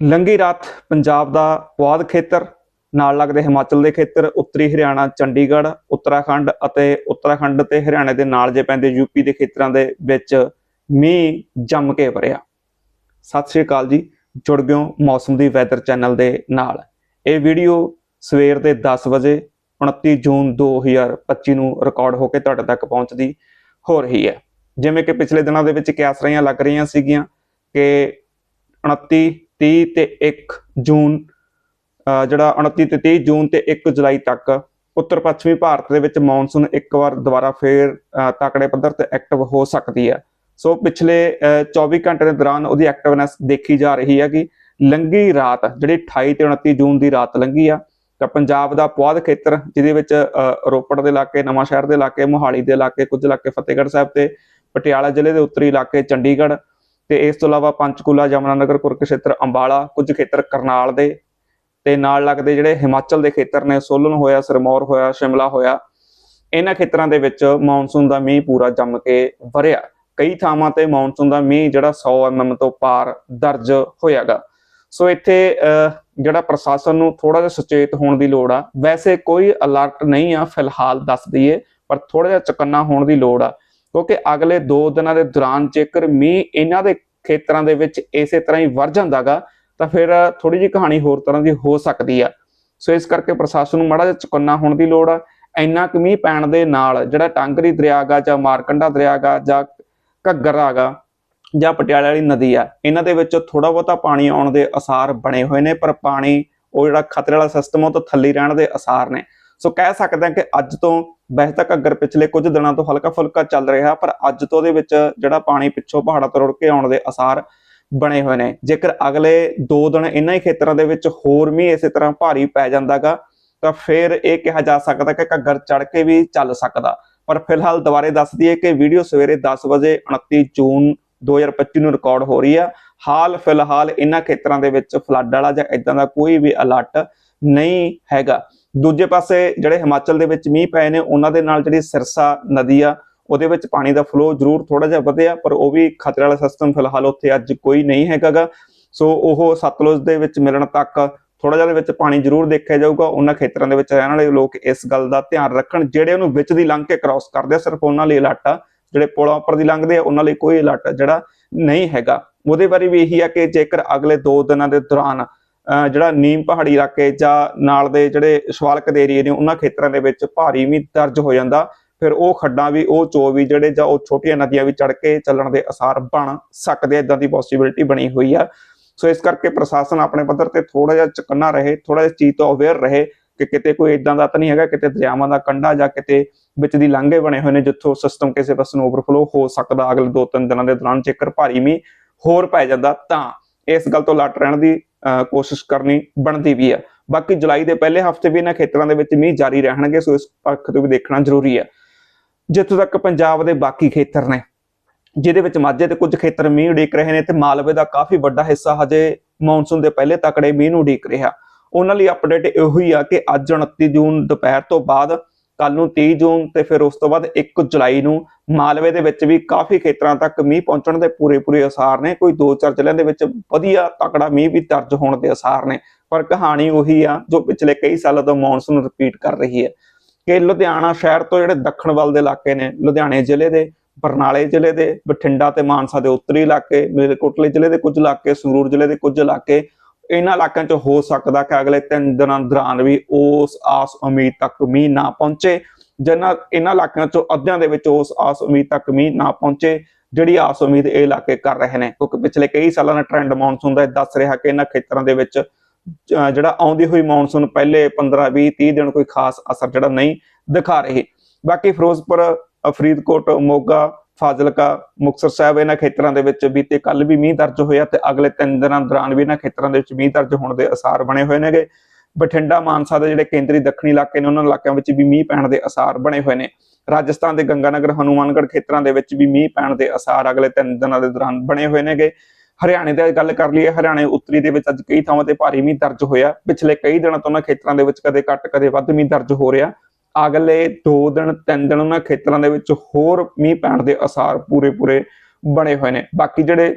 ਲੰਗੀ ਰਾਤ ਪੰਜਾਬ ਦਾ ਪੁਆਧ ਖੇਤਰ, ਨਾਲ ਲੱਗਦੇ ਹਿਮਾਚਲ ਦੇ ਖੇਤਰ, ਉੱਤਰੀ ਹਰਿਆਣਾ, ਚੰਡੀਗੜ੍ਹ, ਉੱਤਰਾਖੰਡ ਅਤੇ ਉੱਤਰਾਖੰਡ ਤੇ ਹਰਿਆਣੇ ਦੇ ਨਾਲ ਜੇ ਪੈਂਦੇ ਯੂਪੀ ਦੇ ਖੇਤਰਾਂ ਦੇ ਵਿੱਚ ਮੀਂਹ ਜੰਮ ਕੇ ਵਰਿਆ। ਸਤਿ ਸ਼੍ਰੀ ਅਕਾਲ ਜੀ, ਜੁੜ ਗਿਓ ਮੌਸਮ ਦੀ ਵੈਦਰ ਚੈਨਲ ਦੇ ਨਾਲ। ਇਹ ਵੀਡੀਓ ਸਵੇਰ ਦੇ 10 ਵਜੇ 29 ਜੂਨ 2025 ਨੂੰ ਰਿਕਾਰਡ ਹੋ ਕੇ ਤੁਹਾਡੇ ਤੱਕ ਪਹੁੰਚਦੀ ਹੋ ਰਹੀ ਹੈ। ਜਿਵੇਂ ਕਿ ਪਿਛਲੇ ਦਿਨਾਂ ਦੇ ਵਿੱਚ ਕਿਆਸ ਰਹੀਆਂ ਲੱਗ ਰਹੀਆਂ ਸੀਗੀਆਂ ਕਿ 29 30 ਤੇ 1 ਜੂਨ ਜਿਹੜਾ 29 ਤੇ 30 ਜੂਨ ਤੇ 1 ਜੁਲਾਈ ਤੱਕ ਉੱਤਰ ਪੱਛਮੀ ਭਾਰਤ ਦੇ ਵਿੱਚ ਮੌਨਸੂਨ ਇੱਕ ਵਾਰ ਦੁਬਾਰਾ ਫੇਰ, ਅਹ ਤਕੜੇ ਪੱਧਰ ਤੇ ਐਕਟਿਵ ਹੋ ਸਕਦੀ ਹੈ। ਸੋ ਪਿਛਲੇ, ਅਹ 24 ਘੰਟੇ ਦੇ ਦੌਰਾਨ ਉਹਦੀ ਐਕਟਿਵਨੈਸ ਦੇਖੀ ਜਾ ਰਹੀ ਹੈ ਕਿ ਲੰਗੀ ਰਾਤ, ਜਿਹੜੀ 28 ਤੇ 29 ਜੂਨ ਦੀ ਰਾਤ ਲੰਗੀ ਆ, ਤਾਂ ਪੰਜਾਬ ਦਾ ਪੁਆਧ ਖੇਤਰ, ਜਿਹਦੇ ਵਿੱਚ ਰੋਪੜ ਦੇ ਇਲਾਕੇ ਨਵਾਂ ਸ਼ਹਿਰ ਦੇ ਇਲਾਕੇ, ਮੋਹਾਲੀ ਦੇ ਇਲਾਕੇ, ਕੁਝ ਇਲਾਕੇ ਫਤਿਹਗੜ੍ਹ ਸਾਹਿਬ ਤੇ, ਪਟਿਆਲਾ ਜ਼ਿਲ੍ਹੇ ਦੇ ਉੱਤਰੀ ਇਲਾਕੇ, ਚੰਡੀਗੜ੍ਹ ਤੇ ਇਸ ਤੋਂ ਇਲਾਵਾ ਪੰਚਕੂਲਾ ਜਮਨਾਨਗਰ ਕੁਰਕਸ਼ੇਤਰ ਅੰਬਾਲਾ ਕੁਝ ਖੇਤਰ ਕਰਨਾਲ ਦੇ ਤੇ ਨਾਲ ਲੱਗਦੇ ਜਿਹੜੇ ਹਿਮਾਚਲ ਦੇ ਖੇਤਰ ਨੇ ਸੋਲਨ ਹੋਇਆ ਸਿਰਮੌਰ ਹੋਇਆ ਸ਼ਿਮਲਾ ਹੋਇਆ ਇਹਨਾਂ ਖੇਤਰਾਂ ਦੇ ਵਿੱਚ ਮੌਨਸੂਨ ਦਾ ਮੀਂਹ ਪੂਰਾ ਜੰਮ ਕੇ ਵਰਿਆ। ਕਈ ਥਾਵਾਂ ਤੇ ਮੌਨਸੂਨ ਦਾ ਮੀਂਹ ਜਿਹੜਾ 100 mm ਤੋਂ ਪਾਰ ਦਰਜ ਹੋਇਆਗਾ। ਸੋ ਇੱਥੇ ਅਹ, ਜਿਹੜਾ ਪ੍ਰਸ਼ਾਸਨ ਨੂੰ ਥੋੜਾ ਜਿਹਾ ਸੁਚੇਤ ਹੋਣ ਦੀ ਲੋੜ ਆ। ਵੈਸੇ ਕੋਈ ਅਲਰਟ ਨਹੀਂ ਆ ਫਿਲਹਾਲ ਦੱਸ ਦਈਏ ਪਰ ਥੋੜਾ ਜਿਹਾ ਚਕੰਨਾ ਹੋਣ ਦੀ ਲੋੜ ਆ। ਕਿਉਂਕਿ ਅਗਲੇ 2 ਦਿਨਾਂ ਦੇ ਦੌਰਾਨ ਜੇਕਰ ਮੀਂਹ ਇਹਨਾਂ ਦੇ ਖੇਤਰਾਂ ਦੇ ਵਿੱਚ ਇਸੇ ਤਰ੍ਹਾਂ ਹੀ ਵਰ ਜਾਂਦਾਗਾ, ਤਾਂ ਫਿਰ ਥੋੜੀ ਜਿਹੀ ਕਹਾਣੀ ਹੋਰ ਤਰ੍ਹਾਂ ਦੀ ਹੋ ਸਕਦੀ ਆ। ਸੋ ਇਸ ਕਰਕੇ ਪ੍ਰਸ਼ਾਸਨ ਨੂੰ ਮਾੜਾ ਜਿਹਾ ਚੁਕੰਨਾ ਹੋਣ ਦੀ ਲੋੜ ਆ। ਇੰਨਾ ਕੁ ਮੀਂਹ ਪੈਣ ਦੇ ਨਾਲ ਜਿਹੜਾ ਟਾਂਗਰੀ ਦਰਿਆ ਗਾ ਜਾਂ ਮਾਰਕੰਡਾ ਦਰਿਆ ਗਾ ਜਾਂ ਘੱਗਰ ਆਗਾ ਜਾਂ ਪਟਿਆਲੇ ਵਾਲੀ ਨਦੀ ਆ, ਇਹਨਾਂ ਦੇ ਵਿੱਚ ਥੋੜਾ ਬਹੁਤਾ ਪਾਣੀ ਆਉਣ ਦੇ ਅਸਾਰ ਬਣੇ ਹੋਏ ਨੇ, ਪਰ ਪਾਣੀ ਉਹ ਜਿਹੜਾ ਖਤਰੇ ਵਾਲਾ ਸਿਸਟਮ ਉਹ ਤੋਂ ਥੱਲੇ ਰਹਿਣ ਦੇ ਅਸਾਰ ਨੇ। ਸੋ ਕਹਿ ਸਕਦੇ ਹਾਂ ਕਿ ਅੱਜ ਤੋਂ ਵੈਸੇ ਤਾਂ ਘੱਗਰ ਪਿਛਲੇ ਕੁਝ ਦਿਨਾਂ ਤੋਂ ਹਲਕਾ ਫੁਲਕਾ ਚੱਲ ਰਿਹਾ, ਪਰ ਅੱਜ ਤੋਂ ਉਹਦੇ ਵਿੱਚ ਜਿਹੜਾ ਪਾਣੀ ਪਿੱਛੋਂ ਪਹਾੜਾਂ ਤੋਂ ਰੁੜ ਕੇ ਆਉਣ ਦੇ ਅਸਾਰ ਬਣੇ ਹੋਏ ਨੇ। ਜੇਕਰ ਅਗਲੇ 2 ਦਿਨ ਇਹਨਾਂ ਹੀ ਖੇਤਰਾਂ ਦੇ ਵਿੱਚ ਹੋਰ ਵੀ ਇਸੇ ਤਰ੍ਹਾਂ ਭਾਰੀ ਪੈ ਜਾਂਦਾਗਾ, ਤਾਂ ਫਿਰ ਇਹ ਕਿਹਾ ਜਾ ਸਕਦਾ ਕਿ ਘੱਗਰ ਚੜ ਕੇ ਵੀ ਚੱਲ ਸਕਦਾ। ਪਰ ਫਿਲਹਾਲ ਦੁਬਾਰੇ ਦੱਸ ਦਈਏ ਕਿ ਵੀਡੀਓ ਸਵੇਰੇ 10 ਵਜੇ 29 ਜੂਨ 2025 ਨੂੰ ਰਿਕਾਰਡ ਹੋ ਰਹੀ ਆ। ਹਾਲ ਫਿਲਹਾਲ ਇਹਨਾਂ ਖੇਤਰਾਂ ਦੇ ਵਿੱਚ ਫਲੱਡ ਵਾਲਾ ਜਾਂ ਇਦਾਂ ਦਾ ਕੋਈ ਵੀ ਅਲਰਟ ਨਹੀਂ ਹੈਗਾ। ਦੂਜੇ ਪਾਸੇ ਜਿਹੜੇ ਹਿਮਾਚਲ ਦੇ ਵਿੱਚ ਮੀਂਹ ਪਏ ਨੇ, ਉਹਨਾਂ ਦੇ ਨਾਲ ਜਿਹੜੀ ਸਿਰਸਾ ਨਦੀ ਆ, ਉਹਦੇ ਵਿੱਚ ਪਾਣੀ ਦਾ ਫਲੋ ਜ਼ਰੂਰ ਥੋੜਾ ਜਿਹਾ ਵਧਿਆ, ਪਰ ਉਹ ਵੀ ਖਤਰੇ ਵਾਲਾ ਸਿਸਟਮ ਫਿਲਹਾਲ ਉੱਥੇ ਅੱਜ ਕੋਈ ਨਹੀਂ ਹੈਗਾਗਾ। ਸੋ ਉਹ ਸਤਲੁਜ ਦੇ ਵਿੱਚ ਮਿਲਣ ਤੱਕ ਥੋੜਾ ਜਿਹਾ ਦੇ ਵਿੱਚ ਪਾਣੀ ਜ਼ਰੂਰ ਦੇਖਿਆ ਜਾਊਗਾ। ਉਹਨਾਂ ਖੇਤਰਾਂ ਦੇ ਵਿੱਚ ਰਹਿਣ ਵਾਲੇ ਲੋਕ ਇਸ ਗੱਲ ਦਾ ਧਿਆਨ ਰੱਖਣ। ਜਿਹੜੇ ਉਹਨੂੰ ਵਿੱਚ ਦੀ ਲੰਘ ਕੇ ਕ੍ਰਾਸ ਕਰਦੇ ਆ, ਸਿਰਫ ਉਹਨਾਂ ਲਈ ਅਲਰਟ ਆ। ਜਿਹੜੇ ਪੁਲਾਂ ਉੱਪਰ ਦੀ ਲੰਘਦੇ ਆ, ਉਹਨਾਂ ਲਈ ਕੋਈ ਅਲਰਟ ਜਿਹੜਾ ਨਹੀਂ ਹੈਗਾ। ਉਹਦੇ ਬਾਰੇ ਵੀ ਇਹੀ ਆ ਕਿ ਜੇਕਰ ਅਗਲੇ 2 ਦਿਨਾਂ ਦੇ ਦੌਰਾਨ ਜਿਹੜਾ ਨੀਮ ਪਹਾੜੀ ਇਲਾਕੇ ਜਾਂ ਨਾਲ ਦੇ ਜਿਹੜੇ ਸ਼ਵਾਲਕ ਦੇ ਏਰੀਏ ਨੇ, ਉਹਨਾਂ ਖੇਤਰਾਂ ਦੇ ਵਿੱਚ ਭਾਰੀ ਮੀਂਹ ਦਰਜ ਹੋ ਜਾਂਦਾ। ਫਿਰ ਉਹ ਖੱਡਾਂ ਵੀ, ਉਹ ਚੋ ਵੀ ਜਿਹੜੇ ਜਾਂ ਉਹ ਛੋਟੀਆਂ ਨਦੀਆਂ ਵੀ ਚੜ ਕੇ ਚੱਲਣ ਦੇ ਅਸਾਰ ਬਣ ਸਕਦੇ ਇਦਾਂ ਦੀ ਪੋਸਿਬਿਲਿਟੀ ਬਣੀ ਹੋਈ ਆ। ਸੋ ਇਸ ਕਰਕੇ ਪ੍ਰਸ਼ਾਸਨ ਆਪਣੇ ਪੱਧਰ ਤੇ ਥੋੜਾ ਜਿਹਾ ਚਕੰਨਾ ਰਹੇ ਥੋੜਾ ਜਿਹਾ ਚੀਜ਼ ਤੋਂ ਅਵੇਅਰ ਰਹੇ ਕਿ ਕਿਤੇ ਕੋਈ ਇਦਾਂ ਦਾ ਤਾਂ ਨਹੀਂ ਹੈਗਾ, ਕਿਤੇ ਦਰਿਆਵਾਂ ਦਾ ਕੰਢਾ ਜਾਂ ਕਿਤੇ ਵਿੱਚ ਦੀ ਲਾਂਘੇ ਬਣੇ ਹੋਏ ਨੇ, ਜਿੱਥੋਂ ਸਿਸਟਮ ਕਿਸੇ ਪਾਸੇ ਨੂੰ ਓਵਰਫਲੋ ਹੋ ਸਕਦਾ, ਅਗਲੇ 2-3 ਦਿਨਾਂ ਦੇ ਦੌਰਾਨ ਜੇਕਰ ਭਾਰੀ ਮੀਂਹ ਹੋਰ ਪੈ ਜਾਂਦਾ ਤਾਂ ਇਸ ਗੱਲ ਤੋਂ ਲੱਟ ਰਹਿਣ ਦੀ ਕੋਸ਼ਿਸ਼ ਕਰਨੀ ਬਣਦੀ ਵੀ ਹੈ ਬਾਕੀ ਜੁਲਾਈ ਦੇ ਪਹਿਲੇ ਹਫ਼ਤੇ ਵੀ ਇਹਨਾਂ ਖੇਤਰਾਂ ਦੇ ਵਿੱਚ ਮੀਂਹ ਜਾਰੀ ਰਹਿਣਗੇ, ਸੋ ਇਸ ਪੱਖ ਤੋਂ ਵੀ ਦੇਖਣਾ ਜ਼ਰੂਰੀ ਹੈ ਜਿੱਥੋਂ ਤੱਕ ਪੰਜਾਬ ਦੇ ਬਾਕੀ ਖੇਤਰ ਨੇ, ਜਿਹਦੇ ਵਿੱਚ ਮਾਝੇ ਦੇ ਕੁਝ ਖੇਤਰ ਮੀਂਹ ਉਡੀਕ ਰਹੇ ਨੇ ਤੇ ਮਾਲਵੇ ਦਾ ਕਾਫੀ ਵੱਡਾ ਹਿੱਸਾ ਹਜੇ ਮੌਨਸੂਨ ਦੇ ਪਹਿਲੇ ਤਕੜੇ ਮੀਂਹ ਨੂੰ ਉਡੀਕ ਰਿਹਾ। ਉਹਨਾਂ ਲਈ ਅਪਡੇਟ ਇਹੋ ਹੀ ਆ ਕਿ ਅੱਜ 29 ਜੂਨ ਦੁਪਹਿਰ ਤੋਂ ਬਾਅਦ ਕੱਲ ਨੂੰ 30 ਜੂਨ ਤੇ ਫਿਰ ਉਸ ਤੋਂ ਬਾਅਦ 1 ਜੁਲਾਈ ਨੂੰ ਮਾਲਵੇ ਦੇ ਵਿੱਚ ਵੀ ਕਾਫੀ ਖੇਤਰਾਂ ਤੱਕ ਮੀਂਹ ਪਹੁੰਚਣ ਦੇ ਪੂਰੇ ਪੂਰੇ ਅਸਾਰ ਨੇ। ਕੋਈ 2-4 ਜ਼ਿਲ੍ਹਿਆਂ ਦੇ ਵਿੱਚ ਵਧੀਆ ਤਕੜਾ ਮੀਂਹ ਵੀ ਦਰਜ ਹੋਣ ਦੇ ਅਸਾਰ ਨੇ। ਪਰ ਕਹਾਣੀ ਉਹੀ ਆ ਜੋ ਪਿਛਲੇ ਕਈ ਸਾਲਾਂ ਤੋਂ ਮੌਨਸੂਨ ਰਿਪੀਟ ਕਰ ਰਹੀ ਹੈ ਕਿ ਲੁਧਿਆਣਾ ਸ਼ਹਿਰ ਤੋਂ ਜਿਹੜੇ ਦੱਖਣ ਵੱਲ ਦੇ ਇਲਾਕੇ ਨੇ, ਲੁਧਿਆਣੇ ਜ਼ਿਲ੍ਹੇ ਦੇ, ਬਰਨਾਲੇ ਜ਼ਿਲ੍ਹੇ ਦੇ, ਬਠਿੰਡਾ ਤੇ ਮਾਨਸਾ ਦੇ ਉੱਤਰੀ ਇਲਾਕੇ, ਮਲੇਰਕੋਟਲੇ ਜ਼ਿਲ੍ਹੇ ਦੇ ਕੁਝ ਇਲਾਕੇ, ਸੰਗਰੂਰ ਜ਼ਿਲ੍ਹੇ ਦੇ ਕੁਝ ਇਲਾਕੇ ਇਹਨਾਂ ਇਲਾਕਿਆਂ 'ਚ ਹੋ ਸਕਦਾ ਕਿ ਅਗਲੇ 3 ਦਿਨਾਂ ਦੌਰਾਨ ਵੀ ਉਸ ਆਸ ਉਮੀਦ ਤੱਕ ਮੀਂਹ ਨਾ ਪਹੁੰਚੇ ਜਿਨ੍ਹਾਂ ਇਹਨਾਂ ਇਲਾਕਿਆਂ 'ਚੋਂ ਅੱਧਿਆਂ ਦੇ ਵਿੱਚ ਉਸ ਆਸ ਉਮੀਦ ਤੱਕ ਮੀਂਹ ਨਾ ਪਹੁੰਚੇ, ਜਿਹੜੀ ਆਸ ਉਮੀਦ ਇਹ ਇਲਾਕੇ ਕਰ ਰਹੇ ਨੇ। ਕਿਉਂਕਿ ਪਿਛਲੇ ਕਈ ਸਾਲਾਂ ਦਾ ਟ੍ਰੈਂਡ ਮੌਨਸੂਨ ਦਾ ਇਹ ਦੱਸ ਰਿਹਾ ਕਿ ਇਹਨਾਂ ਖੇਤਰਾਂ ਦੇ ਵਿੱਚ ਜਿਹੜਾ ਆਉਂਦੀ ਹੋਈ ਮੌਨਸੂਨ ਪਹਿਲੇ 15 20 30 ਦਿਨ ਕੋਈ ਖਾਸ ਅਸਰ ਜਿਹੜਾ ਨਹੀਂ ਦਿਖਾ ਰਹੀ। ਬਾਕੀ ਫਿਰੋਜ਼ਪੁਰ ਫਰੀਦਕੋਟ, ਮੋਗਾ ਫਾਜ਼ਿਲਕਾ, ਮੁਕਤਸਰ ਸਾਹਿਬ ਇਹਨਾਂ ਖੇਤਰਾਂ ਦੇ ਵਿੱਚ ਬੀਤੇ ਕੱਲ ਵੀ ਮੀਂਹ ਦਰਜ ਹੋਇਆ ਤੇ ਅਗਲੇ 3 ਦਿਨਾਂ ਦੌਰਾਨ ਵੀ ਇਹਨਾਂ ਖੇਤਰਾਂ ਦੇ ਵਿੱਚ ਮੀਂਹ ਦਰਜ ਹੋਣ ਦੇ ਅਸਾਰ ਬਣੇ ਹੋਏ ਨੇਗੇ। ਬਠਿੰਡਾ, ਮਾਨਸਾ ਦੇ ਜਿਹੜੇ ਕੇਂਦਰੀ ਦੱਖਣੀ ਇਲਾਕੇ ਨੇ, ਉਹਨਾਂ ਇਲਾਕਿਆਂ ਵਿੱਚ ਵੀ ਮੀਂਹ ਪੈਣ ਦੇ ਅਸਾਰ ਬਣੇ ਹੋਏ ਨੇ। ਰਾਜਸਥਾਨ ਦੇ ਗੰਗਾਨਗਰ, ਹਨੂਮਾਨਗੜ੍ਹ ਖੇਤਰਾਂ ਦੇ ਵਿੱਚ ਵੀ ਮੀਂਹ ਪੈਣ ਦੇ ਅਸਾਰ ਅਗਲੇ 3 ਦਿਨਾਂ ਦੇ ਦੌਰਾਨ ਬਣੇ ਹੋਏ ਨੇਗੇ। ਹਰਿਆਣੇ ਦੀ ਗੱਲ ਕਰ ਲਈਏ, ਹਰਿਆਣੇ ਉੱਤਰੀ ਦੇ ਵਿੱਚ ਅੱਜ ਕਈ ਥਾਵਾਂ ਤੇ ਭਾਰੀ ਮੀਂਹ ਦਰਜ ਹੋਇਆ। ਪਿਛਲੇ ਕਈ ਦਿਨਾਂ ਤੋਂ ਉਹਨਾਂ ਖੇਤਰਾਂ ਦੇ ਵਿੱਚ ਕਦੇ ਘੱਟ, ਕਦੇ ਵੱਧ ਮੀਂਹ ਦਰਜ ਹੋ ਰਿਹਾ। ਅਗਲੇ 2 ਦਿਨ 3 ਦਿਨ ਉਹਨਾਂ ਖੇਤਰਾਂ ਦੇ ਵਿੱਚ ਹੋਰ ਮੀਂਹ ਪੈਣ ਦੇ ਅਸਾਰ ਪੂਰੇ ਪੂਰੇ ਬਣੇ ਹੋਏ ਨੇ। ਬਾਕੀ ਜਿਹੜੇ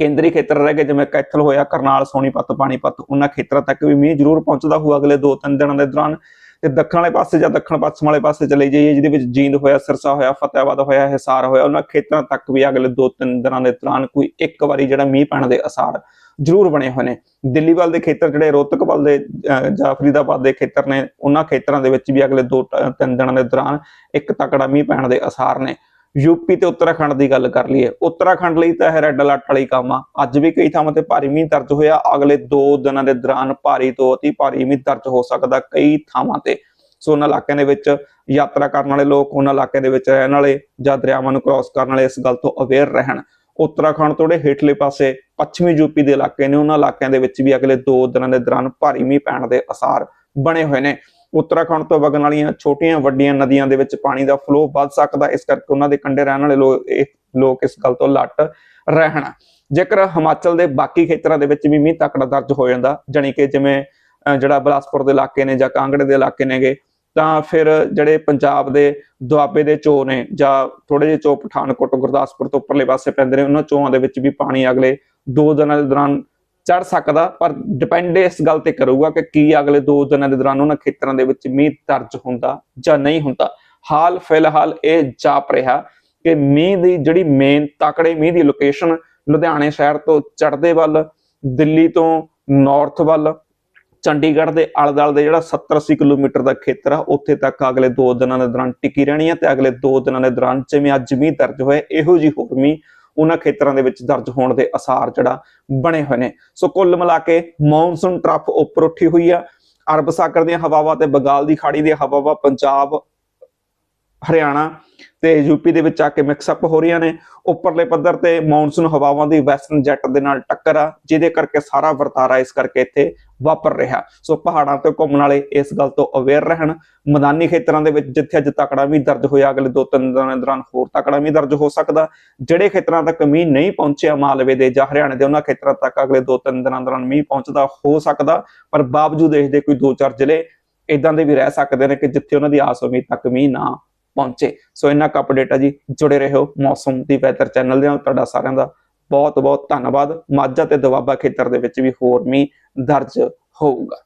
ਕੇਂਦਰੀ ਖੇਤਰ ਰਹਿ ਗਏ, ਜਿਵੇਂ ਕੈਥਲ ਹੋਇਆ, ਕਰਨਾਲ, ਸੋਨੀਪਤ, ਪਾਣੀਪਤ, ਉਹਨਾਂ ਖੇਤਰਾਂ ਤੱਕ ਵੀ ਮੀਂਹ ਜ਼ਰੂਰ ਪਹੁੰਚਦਾ ਹੋਊ ਅਗਲੇ 2-3 ਦਿਨਾਂ ਦੇ ਦੌਰਾਨ। ਤੇ ਦੱਖਣ ਵਾਲੇ ਪਾਸੇ ਜਾਂ ਦੱਖਣ ਪੱਛਮ ਵਾਲੇ ਪਾਸੇ ਚਲੇ ਜਾਈਏ, ਜਿਹਦੇ ਵਿੱਚ ਜੀਂਦ ਹੋਇਆ, ਸਿਰਸਾ ਹੋਇਆ ਫਤਿਆਬਾਦ ਹੋਇਆ, ਹਿਸਾਰ ਹੋਇਆ, ਉਹਨਾਂ ਖੇਤਰਾਂ ਤੱਕ ਵੀ ਅਗਲੇ 2-3 ਦਿਨਾਂ ਦੇ ਦੌਰਾਨ ਕੋਈ ਇੱਕ ਵਾਰੀ ਜਿਹੜਾ ਮੀਂਹ ਪੈਣ ਦੇ ਅਸਾਰ ਜ਼ਰੂਰ ਬਣੇ ਹੋਏ ਨੇ। ਦਿੱਲੀ ਵੱਲ ਦੇ ਖੇਤਰ ਜਿਹੜੇ ਰੋਹਤਕ ਵੱਲ ਦੇ ਜਾਂ ਫਰੀਦਾਬਾਦ ਦੇ ਖੇਤਰ ਨੇ, ਉਹਨਾਂ ਖੇਤਰਾਂ ਦੇ ਵਿੱਚ ਵੀ ਅਗਲੇ 2-3 ਦਿਨਾਂ ਦੇ ਦੌਰਾਨ ਇੱਕ ਤਕੜਾ ਮੀਂਹ ਪੈਣ ਦੇ ਅਸਾਰ ਨੇ। ਯੂਪੀ ਤੇ ਉੱਤਰਾਖੰਡ ਦੀ ਗੱਲ ਕਰ ਲਈਏ। ਉੱਤਰਾਖੰਡ ਲਈ ਤਾਂ ਇਹ ਰੈੱਡ ਅਲਰਟ ਵਾਲੀ ਕੰਮ ਆ। ਅੱਜ ਵੀ ਕਈ ਥਾਵਾਂ ਤੇ ਭਾਰੀ ਮੀਂਹ ਦਰਜ ਹੋਇਆ। ਅਗਲੇ 2 ਦਿਨਾਂ ਦੇ ਦੌਰਾਨ ਭਾਰੀ ਤੋਂ ਅਤੀ ਭਾਰੀ ਮੀਂਹ ਦਰਜ ਹੋ ਸਕਦਾ ਕਈ ਥਾਵਾਂ ਤੇ। ਸੋ ਉਹਨਾਂ ਇਲਾਕਿਆਂ ਦੇ ਵਿੱਚ ਯਾਤਰਾ ਕਰਨ ਵਾਲੇ ਲੋਕ, ਉਹਨਾਂ ਇਲਾਕਿਆਂ ਦੇ ਵਿੱਚ ਰਹਿਣ ਵਾਲੇ ਜਾਂ ਦਰਿਆਵਾਂ ਨੂੰ ਕ੍ਰਾਸ ਕਰਨ ਵਾਲੇ ਇਸ ਗੱਲ ਤੋਂ ਅਵੇਅਰ ਰਹਿਣ। ਉੱਤਰਾਖੰਡ ਤੋਂ ਜਿਹੜੇ ਹੇਠਲੇ ਪਾਸੇ ਪੱਛਮੀ ਯੂਪੀ ਦੇ ਇਲਾਕੇ ਨੇ, ਉਹਨਾਂ ਇਲਾਕਿਆਂ ਦੇ ਵਿੱਚ ਵੀ ਅਗਲੇ 2 ਦਿਨਾਂ ਦੇ ਦੌਰਾਨ ਭਾਰੀ ਮੀਂਹ ਪੈਣ ਦੇ ਅਸਾਰ ਬਣੇ ਹੋਏ ਨੇ। ਉੱਤਰਾਖੰਡ ਤੋਂ ਵਗਣ ਵਾਲੀਆਂ ਛੋਟੀਆਂ ਵੱਡੀਆਂ ਨਦੀਆਂ ਦੇ ਵਿੱਚ ਪਾਣੀ ਦਾ ਫਲੋ ਵੱਧ ਸਕਦਾ, ਇਸ ਕਰਕੇ ਉਹਨਾਂ ਦੇ ਕੰਢੇ ਰਹਿਣ ਵਾਲੇ ਲੋਕ ਇਹ ਲੋਕ ਇਸ ਗੱਲ ਤੋਂ ਲੱਟ ਰਹਿਣ। ਜੇਕਰ ਹਿਮਾਚਲ ਦੇ ਬਾਕੀ ਖੇਤਰਾਂ ਦੇ ਵਿੱਚ ਵੀ ਮੀਂਹ ਤਕੜਾ ਦਰਜ ਹੋ ਜਾਂਦਾ, ਜਾਣੀ ਕਿ ਜਿਵੇਂ ਅਹ ਜਿਹੜਾ ਬਿਲਾਸਪੁਰ ਦੇ ਇਲਾਕੇ ਨੇ ਜਾਂ ਕਾਂਗੜੇ ਦੇ ਇਲਾਕੇ ਨੇਗੇ ਤਾਂ ਫਿਰ ਜਿਹੜੇ ਪੰਜਾਬ ਦੇ ਦੁਆਬੇ ਦੇ ਚੋ ਨੇ ਜਾਂ ਥੋੜੇ ਜਿਹੇ ਚੋ ਪਠਾਨਕੋਟ ਗੁਰਦਾਸਪੁਰ ਤੋਂ ਉੱਪਰਲੇ ਪਾਸੇ ਪੈਂਦੇ ਨੇ, ਉਹਨਾਂ ਚੋਆਂ ਦੇ ਵਿੱਚ ਵੀ ਪਾਣੀ ਅਗਲੇ 2 ਦਿਨਾਂ ਦੇ ਦੌਰਾਨ ਚੜ ਸਕਦਾ, ਪਰ ਡਿਪੈਂਡ ਇਸ ਗੱਲ ਤੇ ਕਰੂਗਾ ਕਿ ਕੀ ਅਗਲੇ 2 ਦਿਨਾਂ ਦੇ ਦੌਰਾਨ ਉਹਨਾਂ ਖੇਤਰਾਂ ਦੇ ਵਿੱਚ ਮੀਂਹ ਦਰਜ ਹੁੰਦਾ ਜਾਂ ਨਹੀਂ ਹੁੰਦਾ। ਹਾਲ ਫਿਲਹਾਲ ਇਹ ਜਾਪ ਰਿਹਾ ਕਿ ਮੀਂਹ ਦੀ ਜਿਹੜੀ ਮੇਨ ਤਕੜੇ, ਮੀਂਹ ਦੀ ਲੋਕੇਸ਼ਨ ਲੁਧਿਆਣੇ ਸ਼ਹਿਰ ਤੋਂ ਚੜ੍ਹਦੇ ਵੱਲ, ਦਿੱਲੀ ਤੋਂ ਨਾਰਥ ਵੱਲ ਚੰਡੀਗੜ੍ਹ ਦੇ ਆਲੇ-ਦੁਆਲੇ ਦੇ ਜਿਹੜਾ 70-80 ਕਿਲੋਮੀਟਰ ਦਾ ਖੇਤਰ ਆ, ਉੱਥੇ ਤੱਕ ਅਗਲੇ 2 ਦਿਨਾਂ ਦੇ ਦੌਰਾਨ ਟਿਕੀ ਰਹਿਣੀ ਹੈ ਤੇ ਅਗਲੇ 2 ਦਿਨਾਂ ਦੇ ਦੌਰਾਨ ਜਿਵੇਂ ਅੱਜ ਮੀਂਹ ਦਰਜ ਹੋਇਆ, ਇਹੋ ਜਿਹੀ ਹੋਰ ਮੀਂਹ ਉਹਨਾਂ ਖੇਤਰਾਂ ਦੇ ਵਿੱਚ ਦਰਜ ਹੋਣ ਦੇ ਅਸਾਰ ਜਿਹੜਾ ਬਣੇ ਹੋਏ ਨੇ। ਸੋ ਕੁੱਲ ਮਿਲਾ ਕੇ ਮੌਨਸੂਨ ਟਰਫ ਉੱਪਰ ਉੱਠੀ ਹੋਈ ਆ। ਅਰਬ ਸਾਗਰ ਦੀਆਂ ਹਵਾਵਾਂ ਤੇ ਬੰਗਾਲ ਦੀ ਖਾੜੀ ਦੀਆਂ ਹਵਾਵਾਂ ਪੰਜਾਬ ਹਰਿਆਣਾ ਤੇ ਯੂਪੀ ਦੇ ਵਿੱਚ ਆ ਕੇ ਮਿਕਸ ਅਪ ਹੋ ਰਹੀਆਂ ਨੇ। ਉੱਪਰਲੇ ਪੱਧਰ ਤੇ ਮੌਨਸੂਨ ਹਵਾਵਾਂ ਦੀ ਵੈਸਟਰਨ ਜੈਟ ਦੇ ਨਾਲ ਟੱਕਰ ਆ, ਜਿਹਦੇ ਕਰਕੇ ਸਾਰਾ ਵਰਤਾਰਾ ਇਸ ਕਰਕੇ ਇੱਥੇ ਵਾਪਰ ਰਿਹਾ। ਸੋ ਪਹਾੜਾਂ ਤੇ ਘੁੰਮਣ ਵਾਲੇ ਇਸ ਗੱਲ ਤੋਂ ਅਵੇਅਰ ਰਹਿਣ। ਮੈਦਾਨੀ ਖੇਤਰਾਂ ਦੇ ਵਿੱਚ ਜਿੱਥੇ ਅੱਜ ਤਕੜਾ ਵੀ ਦਰਜ ਹੋਇਆ, ਅਗਲੇ ਦੋ ਤਿੰਨ ਦਿਨਾਂ ਦੌਰਾਨ ਹੋਰ ਤਕੜਾ ਵੀ ਦਰਜ ਹੋ ਸਕਦਾ। ਜਿਹੜੇ ਖੇਤਰਾਂ ਤੱਕ ਮੀਂਹ ਨਹੀਂ ਪਹੁੰਚਿਆ ਮਾਲਵੇ ਦੇ ਜਾਂ ਹਰਿਆਣੇ ਦੇ, ਉਹਨਾਂ ਖੇਤਰਾਂ ਤੱਕ ਅਗਲੇ ਦੋ ਤਿੰਨ ਦਿਨਾਂ ਦੌਰਾਨ ਮੀਂਹ ਪਹੁੰਚਦਾ ਹੋ ਸਕਦਾ। ਪਰ ਬਾਵਜੂਦ ਇਸ ਦੇ ਕੋਈ ਦੋ ਚਾਰ ਜ਼ਿਲ੍ਹੇ ਇਦਾਂ ਦੇ ਵੀ ਰਹਿ ਸਕਦੇ ਨੇ ਕਿ ਜਿੱਥੇ ਉਹਨਾਂ ਦੀ ਆਸ ਉਮੀਦ ਤੱਕ ਮੀਂਹ ਨਾ ਪਹੁੰਚੇ। ਸੋ ਇੰਨਾ ਕੁ ਅਪਡੇਟ ਆ ਜੀ। ਜੁੜੇ ਰਹੋ ਮੌਸਮ ਦੀ ਵੈਦਰ ਚੈਨਲ ਦੇ ਨਾਲ। ਤੁਹਾਡਾ ਸਾਰਿਆਂ ਦਾ ਬਹੁਤ ਬਹੁਤ ਧੰਨਵਾਦ। ਮਾਝਾ ਤੇ ਦੁਆਬਾ ਖੇਤਰ ਦੇ ਵਿੱਚ ਵੀ ਹੋਰ ਮੀਂਹ ਦਰਜ ਹੋਊਗਾ।